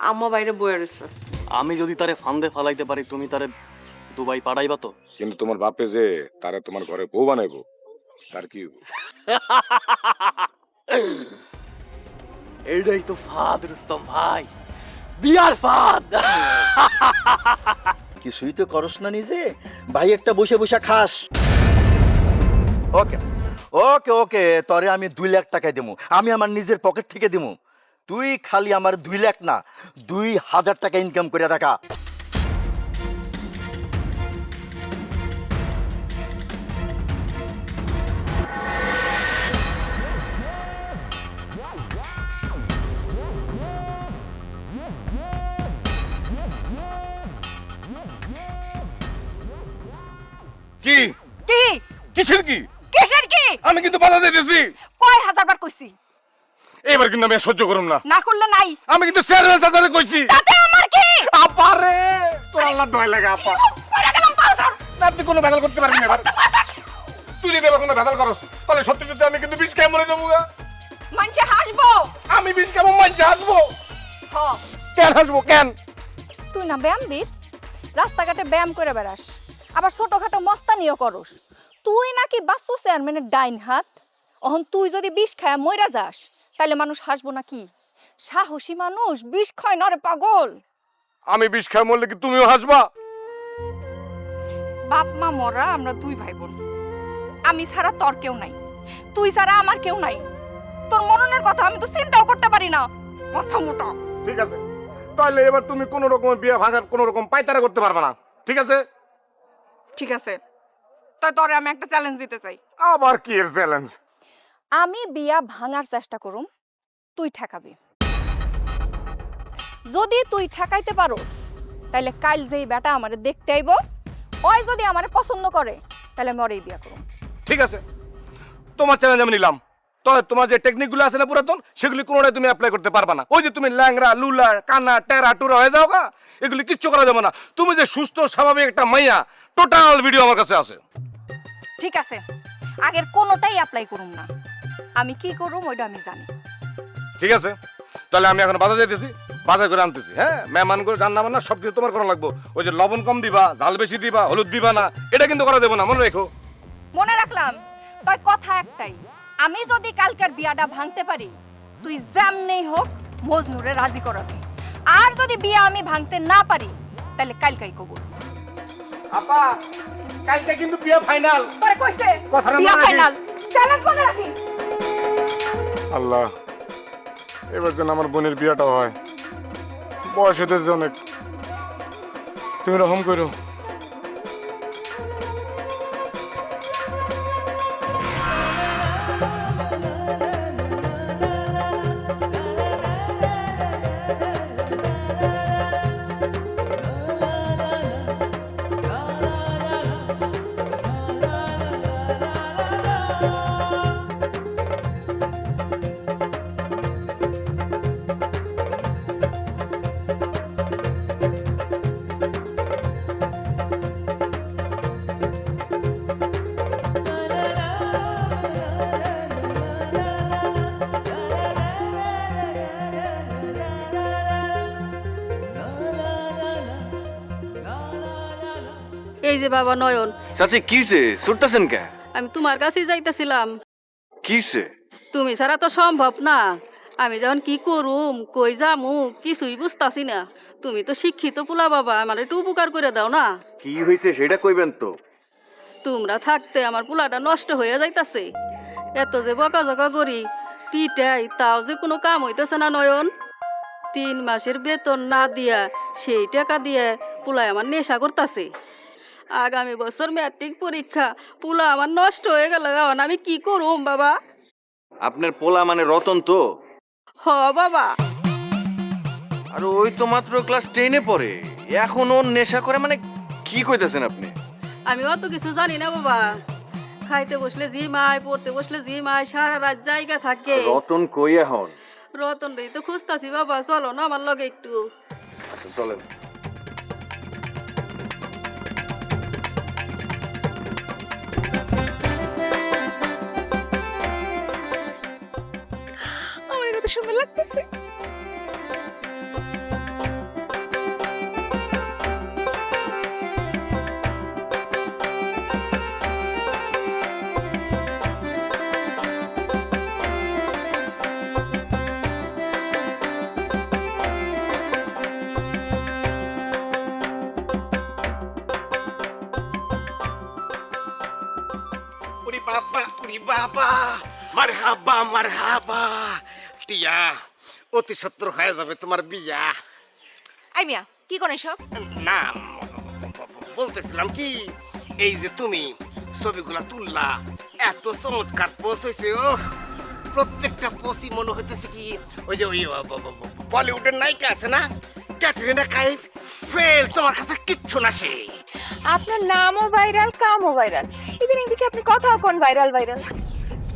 আম্মা বাইরে বয়ে রয়েছে। আমি যদি তারে ফান্দে ফালাইতে পারি তুমি তারে দুবাই পাঠাইবা তো? কিন্তু তোমার বাপে যে তারা তোমার ঘরে বউ বানাইবো তার কি এইটাই তো ফাদ রুস্তম ভাই। বিয়ার ফাদ। কিছুই তো করস না নিজে। ভাই একটা বসে বসে খাস। ওকে ওকে ওকে তরে আমি দুই লাখ টাকায় দেবো আমি আমার নিজের পকেট থেকে দেবো তুই খালি আমার দুই লাখ না দুই হাজার টাকা ইনকাম করে দেখা। কি? কি? কিসের কি? কিসের কি? আমি কিন্তু বাধা যাইতেছি। কয় হাজার বার কইছি? এবার কিন্তু আমি সহ্য করুম না। না করলে নাই। আমি কিন্তু চেয়ারম্যান চাচারে কইছি তাতে আমার কি? আপারে তোর আল্লাহ দয় লাগে আপা। পড়ে গেলাম পাউসার না, আপনি কোনো ভেজাল করতে পারবেন না তুই যদি এবার কোনো ভেজাল করস তাহলে সত্যি সত্যি আমি কিন্তু বিষ খেয়ে মরে যাব গা। মানুষে হাসবো। আমি বিষ কেমন মানছি হাসবো। হ। কেন হাসবো কেন? তুই না ব্যায়াম বীর রাস্তাঘাটে ব্যায়াম করে বেড়াস আবার ছোটখাটো মস্তানিও করস। তুই নাকি বাস্তু চেয়ারম্যানের ডাইন হাত? অহন তুই যদি বিষ খায় মইরা যাস তাহলে মানুষ হাসবো না কি সাহসী মানুষ বিষ খায় না রে পাগল। আমি বিষ খেয়ে মরলে কি তুমিও হাসবা? বাপ মা মরা আমরা দুই ভাই বোন আমি ছাড়া তোর কেউ নাই। তুই ছাড়া আমার কেউ নাই। তোর মরণের কথা আমি তো চিন্তাও করতে পারি না। মাথা মোটা। ঠিক আছে। তাহলে এবার তুমি কোনো রকমের বিয়ে ভাঙার কোনো রকম পাইতারা করতে পারবে না। ঠিক আছে? ঠিক আছে। তাই তোরে আমি একটা চ্যালেঞ্জ দিতে চাই। আবার কি এর চ্যালেঞ্জ আমি বিয়া ভাঙার চেষ্টা করুম তুই ঠেকাবি। যদি তুই ঠেকাইতে পারোস তাহলে কাল যেই বেটা আমারে দেখতে আইব ওই যদি আমারে পছন্দ করে তাহলে আমি ওরেই বিয়া করুম। ঠিক আছে। তোমার চ্যালেঞ্জ আমি নিলাম। তবে তোমার যে টেকনিকগুলো আছে না পুরাতন সেগুলি কোনোটাই তুমি অ্যাপ্লাই করতে পারবা না। ওই যে তুমি ল্যাংরা লুলা কানা টেরা টুরা হয়ে যাও গা এগুলি কিচ্ছু করা যাবে না। তুমি যে সুস্থ স্বাভাবিক একটা মাইয়া টোটাল ভিডিও আমার কাছে আছে। ঠিক আছে। আগের কোনোটাই অ্যাপ্লাই করুম না। আমি কি করুম ওইটা আমি জানি। ঠিক আছে। তাহলে আমি এখন বাজার যাইতেছি বাজার করে আনতেছি হ্যাঁ? মেহমান করে রান্না বান্না সব কিছু তোমার করা লাগবো। ওই যে লবণ কম দিবা জাল বেশি দিবা হলুদ দিবা না এটা কিন্তু করা দেবো না মনে রেখো। মনে রাখলাম? তাই কথা একটাই আমি যদি কালকের বিয়াটা ভাঙতে পারি তুই যেমনেই হোক মজনুরে রাজি করাবি। আর যদি বিয়া আমি ভাঙতে না পারি তাহলে কালকাই কবুল। আপা কালকে কিন্তু বিয়ে ফাইনাল তোরে কইছে কথাটা বিয়া ফাইনাল চ্যালেঞ্জ মনে রাখিস? আল্লাহ এবার যেন আমার বোনের বিয়েটা হয়। বয়স হতেছে অনেক। তুমি রকম করো। এই যে বাবা নয়ন। চাচি কিছে ছুটতেছেন কে? আমি তোমার কাছেই যাইতেছিলাম। কিছে তুমি ছাড়া তো সম্ভব না। আমি যখন কি করুম কই যামু কিছুই বুঝতাছি না। তুমি তো শিক্ষিত পোলা বাবা আমার একটু উপকার করে দাও না। কি হয়েছে সেটা কইবেন তো। তোমরা থাকতে আমার পোলাটা নষ্ট হয়ে যাইতাছে। এত যে বকাঝকা করি পিটাই তাও যে কোনো কাম হইতেছে না নয়ন। তিন মাসের বেতন না দিয়া সেই টাকা দিয়ে পোলা আমার নেশা করতেছে। আগামী বছর ম্যাট্রিক পরীক্ষা। পোলা আমার নষ্ট হয়ে গেল এখন আমি কি করুম বাবা? আপনার পোলা মানে রতন তো? হ বাবা। আর ওই তো মাত্র ক্লাস টেনে পড়ে। এখন ওর নেশা করে মানে কি কইতেছেন আপনি? আমি অত কিছু জানি না বাবা। খাইতে বসলে জি মায় পড়তে বসলে জি মায় সারা রাত জায়গা থাকে। রতন কই এখন? রতন রে তো খুঁজতাছি বাবা চলো না আমার লগে একটু। আচ্ছা চলেন। বাবা উরি বাবা। মারহাবা মারহাবা। টিয়া অতি সত্তর হয়ে যাবে তোমার বিয়া। আই মিয়া কি করে সব না বলতেছিলাম কি এই যে তুমি ছবিগুলা তুললা এত চমৎকার পোস্ট হয়েছে ও প্রত্যেকটা পোস্টই মনে হইতেছে কি ওই যে ওই বলিউডের নায়িকা আছে না ক্যাটরিনা কাইফ ফেল তোমার কাছে কিচ্ছু না সে। আপনার নামও ভাইরাল কামও ভাইরাল। ইদানিং দেখি আপনি কথাও কোন ভাইরাল ভাইরাল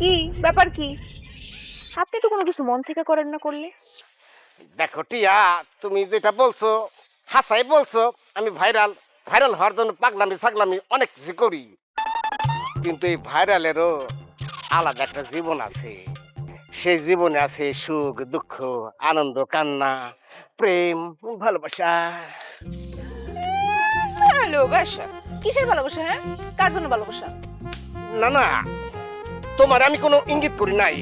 কি? ব্যাপার কি? আপনি তো কোনো কিছু মন থেকে করেন না করলে। দেখো টিয়া তুমি যেটা বলছো হাসাই বলছো আমি ভাইরাল ভাইরাল হওয়ার জন্য পাগলামি সাগলামি অনেক কিছু করি। কিন্তু এই ভাইরালেরও আলাদা একটা জীবন আছে। সেই জীবনে আছে সুখ দুঃখ আনন্দ কান্না প্রেম ভালোবাসা। ভালোবাসা? কিসের ভালোবাসা হ্যাঁ? কার জন্য ভালোবাসা? না না। তোমার আমি কোনো ইঙ্গিত করি নাই।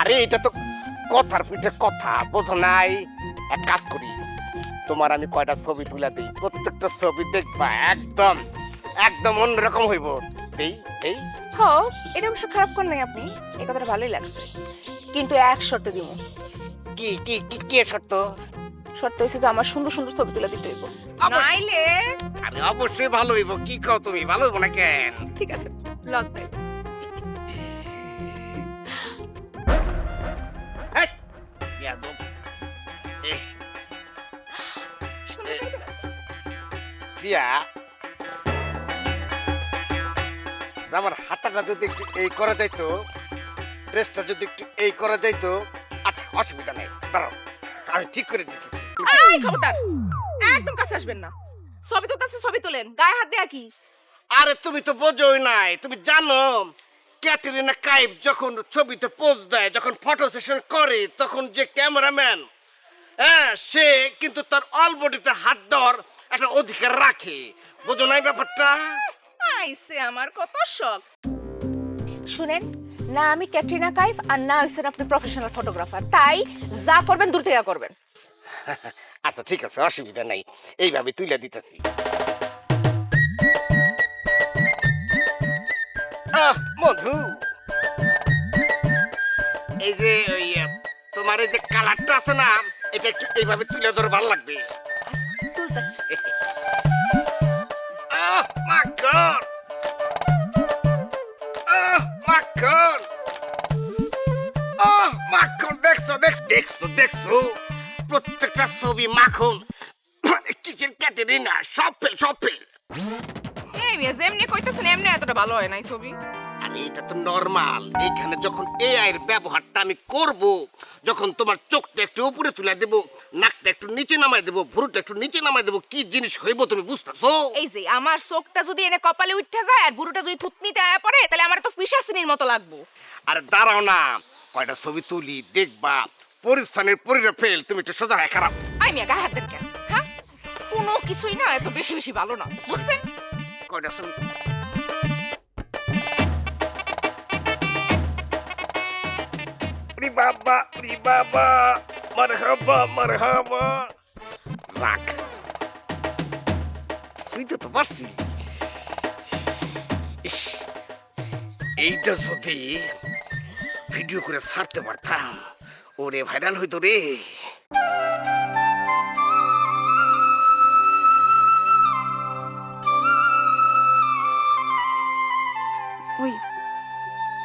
আরে এটা তো কথার পিঠে কথা বোঝো নাই। এক কাজ করি তোমার আমি কয়টা ছবি তুলে দিই? প্রত্যেকটা ছবি দেখবা একদম একদম অন্যরকম হইব। দেই দেই। হ এটা অবশ্য খারাপ করেন নাই আপনি। এই কথাটা ভালোই লাগছে। কিন্তু এক শর্ত দিব কি কি কি কি শর্ত? শর্ত হচ্ছে যে আমার সুন্দর সুন্দর ছবি তুলে দিতে হইব। অবশ্যই। নাইলে? আরে অবশ্যই ভালো হইব। কি কও তুমি? ভালো হইব না কেন? ঠিক আছে করে দিলাম। দিয়া। আমার হাতাটা যদি একটু এই করা যাইতো ড্রেসটা যদি একটু এই করা যাইতো আচ্ছা অসুবিধা নেই। দাঁড়াও আমি ঠিক করে দিতেছি। এই খবরদার একদম কাছে আসবেন না। ছবি তুলতেছে ছবি তোলেন গায়ে হাত দেয়া কি? আরে তুমি তো বোঝোই নাই তুমি জানো ক্যাটরিনা কাইফ যখন ছবিতে পোজ দেয় যখন ফটো সেশন করে তখন যে ক্যামেরাম্যান হ্যাঁ সে কিন্তু তার অল বডিতে হাত দেওয়ার একটা অধিকার রাখে। বোঝো নাই ব্যাপারটা? আইসে আমার কত শখ। শুনেন না আমি ক্যাটরিনা কাইফ আর না হইছেন আপনি প্রফেশনাল ফটোগ্রাফার তাই যা করবেন দূর থেকে করবেন। আচ্ছা ঠিক আছে অসুবিধা নাই। এইভাবে তুলে দিতেছি। আহ মধু এই যে ওই তোমার এই যে কালারটা আছে না এটা একটু এইভাবে তুলে ধরে ভালো লাগবে। আহ মাখন আহ মাখন আহ মাখন দেখছ দেখ দেখছ দেখছ। প্রত্যেকটা ছবি মাখন। কিচেন ক্যাটারিনা সব ফেল সব ফেল। এই মিয়া যেমনি কইতেছেন এমনি এতটা ভালো হয় নাই ছবি। আরে এটা তো নর্মাল এখানে যখন এআই এর ব্যবহারটা আমি করব যখন তোমার চোখটা একটু উপরে তুলে দেব নাকটা একটু নিচে নামাই দেব ভুরুটা একটু নিচে নামাই দেব কি জিনিস হইব তুমি বুঝতেছো? এই যে আমার চোখটা যদি এনে কপালে উঠতে যায় আর বুড়োটা যদি থুতনিতে আয়া পড়ে তাহলে আমার তো পিসাসিনীর মতো লাগবো। আর দাঁড়াও না। কয়টা ছবি তুলি দেখবা। পরিস্থানের পরিরে ফেল তুমি একটু সোজা হয়ে খারাপ। আই মিয়া গায়ে হাত দেন কেন? হ্যাঁ? কোনো কিছুই না এত বেশি বেশি ভালো না বুঝছেন? কয়টা ছবি রি বাবা বাবা মারহাবা মারহাবা। রাখ। তুই তো পারছি ইস, এইটা যদি ভিডিও করে ছাড়তে পারতাম। ওরে ভাইরাল হইতো রে। ওই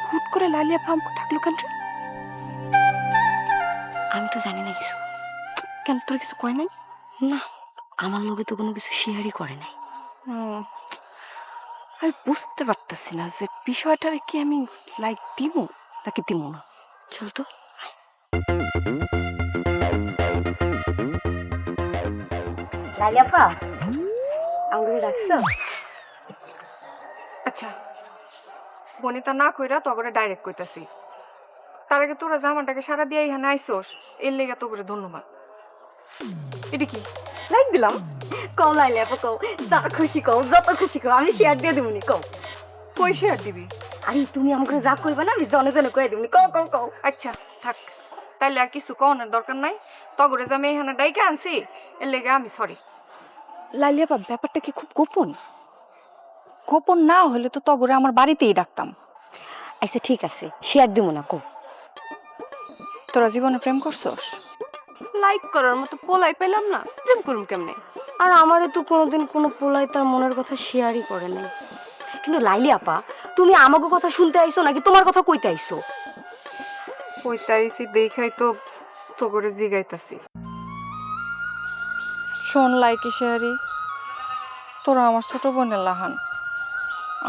হুট করে লালিয়া ফার্ম থাকল কেন আমি তো জানি না কিছু। কেন তোর কিছু কয় নাই? না। আমার লোকে তো কোনো কিছু শেয়ারই করে নাই। হুম, আমি বুঝতে পারতেছি না যে বিষয়টারে কি আমি লাইক দিব নাকি দিব না। চল তো। লালিয়াপা আঙ্গুলি রাখছো আচ্ছা বনিতা না কইরা তগরে ডাইরেক্ট কইতাছি তার আগে তোরা জামাটাকে সারা দিয়ে এখানে আইসোস এর লেগে ধন্যবাদ এটা কি লাইক দিলাম কও লালিয়াপা কও যা খুশি কও যত খুশি কও আমি শেয়ার দিয়ে দেবনি কও কই শেয়ার দিবি আরে তুমি আমাকে যা কইবা না আমি জনে জনে কয়ে দেবনি কও কও কও আচ্ছা থাক তাইলে আর কিছু কওয়ানোর দরকার নাই। তগরে যে আমি এখানে ডাইকে আনছি এর লেগে আমি সরি লালিয়াপা ব্যাপারটা কি খুব গোপন? গোপন না হলে তো তগরে আমার বাড়িতেই ডাকতাম। আচ্ছা ঠিক আছে শেয়ার দিব না কো। তোরা জীবনে প্রেম করছস? লাইক করার মতো পোলাই পেলাম না প্রেম করুম কেমনে? আর আমারও তো কোনোদিন কোনো পোলাই তার মনের কথা শেয়ারই করে নাই। কিন্তু লাইলি আপা তুমি আমাকে কথা শুনতে আইছো নাকি তোমার কথা কইতে আইছো? কইতাইছি দেখাই তো তগরে জিগাইতাছি। শোন লাইকি শেয়ারি তোরা আমার ছোট বোনের লাহান।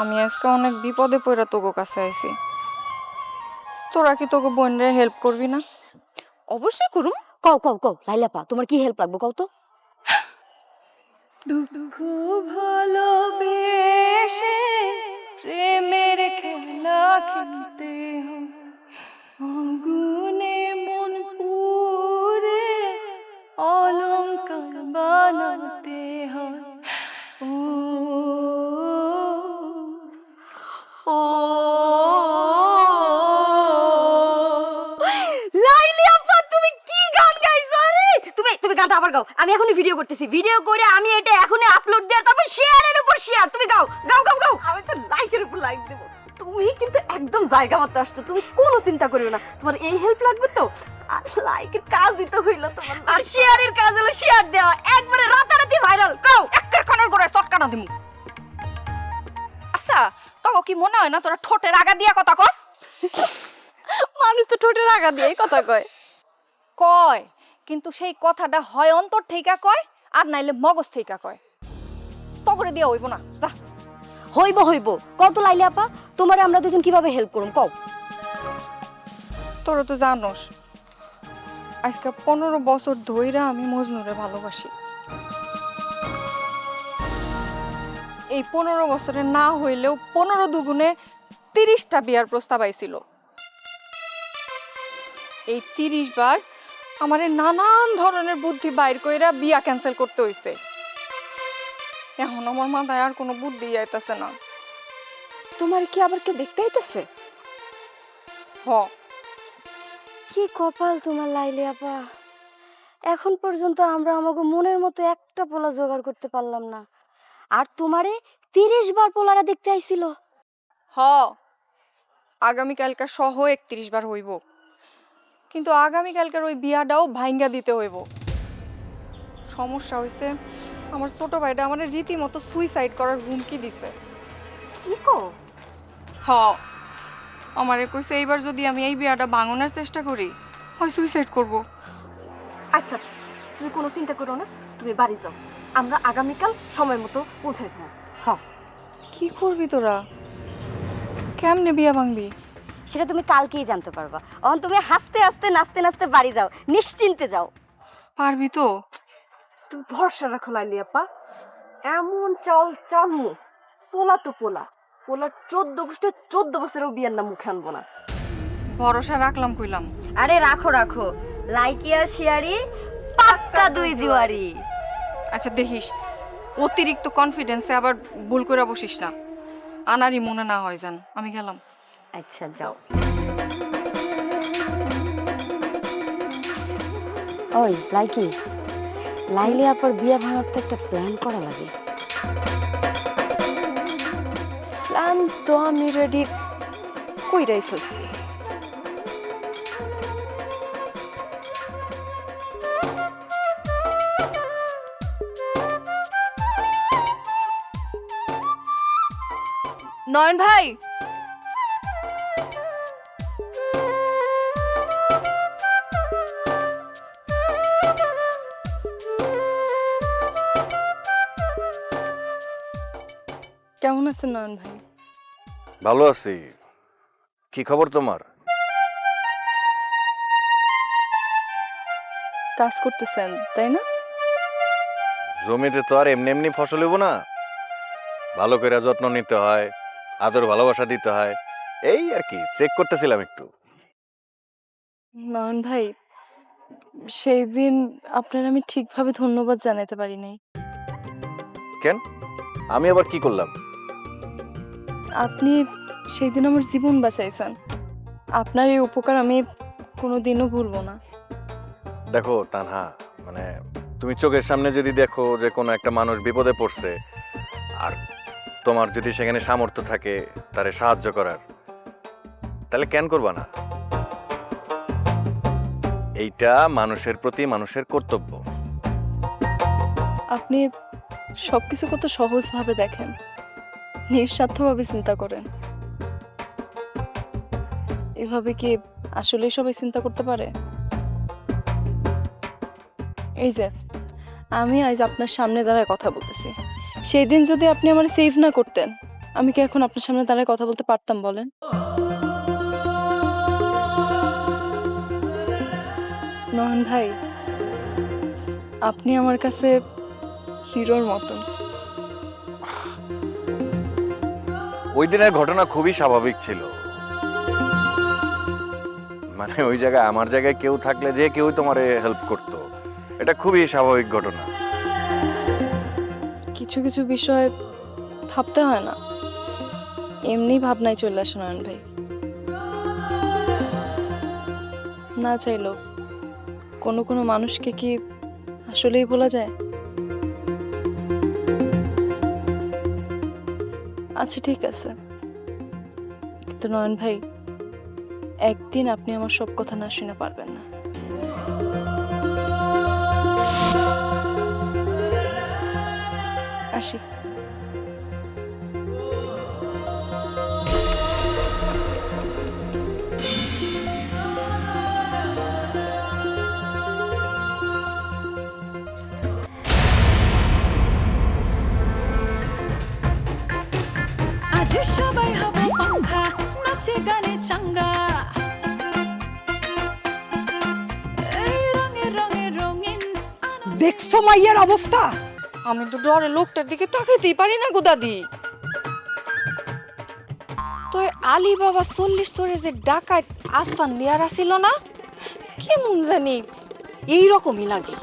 আমি আজকে অনেক বিপদে পড়া তোগো কাছে আইছি। তোরা কি তোকে বোনরে হেল্প করবি না? অবশ্যই করুম। কও কও কও লাইলি আপা তোমার কি হেল্প লাগবে কও তো? দুঃখ ভালোবেসে প্রেমের খেলা খেলতে বানাতে হয়। ও তুমি কি গান রে তুমি তুমি আবার গাও। আমি এখনই ভিডিও করতেছি। ভিডিও করে আমি এটা এখনই আপলোড দেব তারপর শেয়ারের উপর শেয়ার তুমি গাও গাও গাও গাও। আমি তো লাইকের উপর লাইক দেবো। তুমি কিন্তু একদম জায়গা মতো আসছো। তুমি কোনো চিন্তা করিও না। তোমার এই হেল্প লাগবে তো। লাইকের কাজ দিতে হইল তোমার আর শেয়ারের কাজ হলো শেয়ার দেওয়া। একবারে রাতারাতি ভাইরাল গাও একের কানের করে চটকানা দিমু। আচ্ছা তখন কি মনে হয় না তোরা ঠোঁটের আগা দিয়া কথা কস? মানুষ তো ঠোঁটের আগা দিয়েই কথা কয়। কয় কিন্তু সেই কথাটা হয় অন্তর থেকে কয় আর নাইলে মগজ থেকে কয়। তগরে দিয়া হইব না যা। হইব হইব। কত লাইলি আপা তোমারে আমরা দুজন কীভাবে হেল্প করুম কও। তোরা তো জানোস আজকে পনেরো বছর ধইরা আমি মজনুরে ভালোবাসি। এই পনেরো বছরে না হইলেও পনেরো দুগুণে তিরিশটা বিয়ার প্রস্তাব আইছিল। এই তিরিশ বার আমারে নানান ধরনের বুদ্ধি বাইর কইরা বিয়া ক্যান্সেল করতে হইছে। এখন আমার মাথায় আর কোনো বুদ্ধি আইতাছে না। তোমার কি আবার কেউ দেখতে আইতেছে? হ। কি কপাল তোমার লাইলি আপা? এখন পর্যন্ত আমরা আমাকে মনের মতো একটা পোলা জোগাড় করতে পারলাম না। আর তোমারে তিরিশ বার পোলারা দেখতে আইছিল। হ আগামীকালকা সহ একত্রিশ বার হইব। কিন্তু আগামীকালকার ওই বিয়াটাও ভাঙ্গা দিতে হইব। সমস্যা হয়েছে আমার ছোট ভাইটা আমার রীতিমতো সুইসাইড করার হুমকি দিছে। কি কো হ। আমারে কইছে এইবার যদি আমি এই বিয়াটা ভাঙানোর চেষ্টা করি হয় সুইসাইড করব। আচ্ছা তুমি কোনো চিন্তা করো না তুমি বাড়ি যাও। আমরা আগামীকাল সময় মতো পৌঁছে যাব হ্যাঁ কি করবি তোরা? কেমনে বিয়া ভাঙবি? সেটা তুমি কালকেই জানতে পারবা। অন তুমি হাসতে হাসতে নাচতে নাচতে বাড়ি যাও। নিশ্চিন্তে যাও। পারবি তো? তুমি ভরসা রাখো লাইলি আপা। এমন চল চালু পোলা তো পোলা। পোলা চোদ্দ গোষ্ঠী চোদ্দ বছরেও বিয়ের নাম মুখে আনব না। ভরসা রাখলাম কইলাম। আরে রাখো রাখো। লাইকি আর শেয়ারি পাক্কা দুই জুয়ারি। আচ্ছা দেখিস অতিরিক্ত কনফিডেন্সে আবার ভুল করে বসিস না। আনারই মনে না হয় জান আমি গেলাম। আচ্ছা যাও। ওই লাইকি লাইলি আপার বিয়ে ভাঙার তো একটা প্ল্যান করা লাগে। তো আমি রেডি কইরাই ফেলছি। নয়ন ভাই! কেমন আছেন নয়ন ভাই? ভালো আছি। কি খবর তোমার? কাজ করতেছেন তাই না? জমিতে তো আর এমনি এমনি ফসল হইব না। ভালো করে যত্ন নিতে হয় আদর ভালোবাসা দিতে হয়। এই আর কি চেক করতেছিলাম একটু। নয়ন ভাই সেই দিন আপনার আমি ঠিকভাবে ধন্যবাদ জানাতে পারি নাই। কেন? আমি আবার কি করলাম? আপনি সেই দিন আমার জীবন বাঁচাইছেন। আপনার এই উপকার আমি কোনোদিনও ভুলবো না। দেখো তানহা মানে তুমি চোখের সামনে যদি দেখো যে কোনো একটা মানুষ বিপদে পড়ছে আর তোমার যদি সেখানে সামর্থ্য থাকে তারে সাহায্য করার তাহলে কেন করবা না? এইটা মানুষের প্রতি মানুষের কর্তব্য। আপনি সব কিছু কত সহজভাবে দেখেন। নিঃস্বার্থভাবে চিন্তা করেন। এভাবে কি আসলে সবাই চিন্তা করতে পারে? এই যে, আমি আজ আপনার সামনে দাঁড়ায় কথা বলতেছি। সেই দিন যদি আপনি আমার সেভ না করতেন, আমি কি এখন আপনার সামনে দাঁড়ায় কথা বলতে পারতাম বলেন? নয়ন ভাই, আপনি আমার কাছে হিরোর মতন। ওই দিনের ঘটনা খুবই স্বাভাবিক ছিল। মানে ওই জায়গায়, আমার জায়গায় কেউ থাকলে যে কেউ তোমারে হেল্প করতো। এটা খুবই স্বাভাবিক ঘটনা। কিছু কিছু বিষয় ভাবতে হয় না। এমনি ভাবনায় চলে আসে নয়ন ভাই। না চাইলেও কোনো কোনো মানুষকে কি আসলেই বলা যায়? আচ্ছা ঠিক আছে। কিন্তু নয়ন ভাই, একদিন আপনি আমার সব কথা না শুনে পারবেন না। আসি। মাইয়ার অবস্থা। আমি তো ডরে লোকটার দিকে তাকাইতেই পারি না গো দাদি। তো আলী বাবা চল্লিশ চরে যে ডাকাত আসফান দিয়ার আসিল না? কেমন জানি এইরকমই লাগে।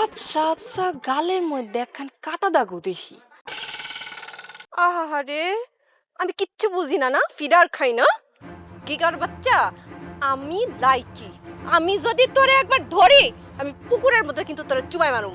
আবসা আবসা গালের মধ্যে একখান কাটা দাগও দেখি আহারে আমি কিচ্ছু বুঝি না না, ফিডার খাই না। গিগার বাচ্চা, আমি লাইকি। আমি যদি তোরে একবার ধরি আমি পুকুরের মধ্যে কিন্তু তোরে চুবাই মারুম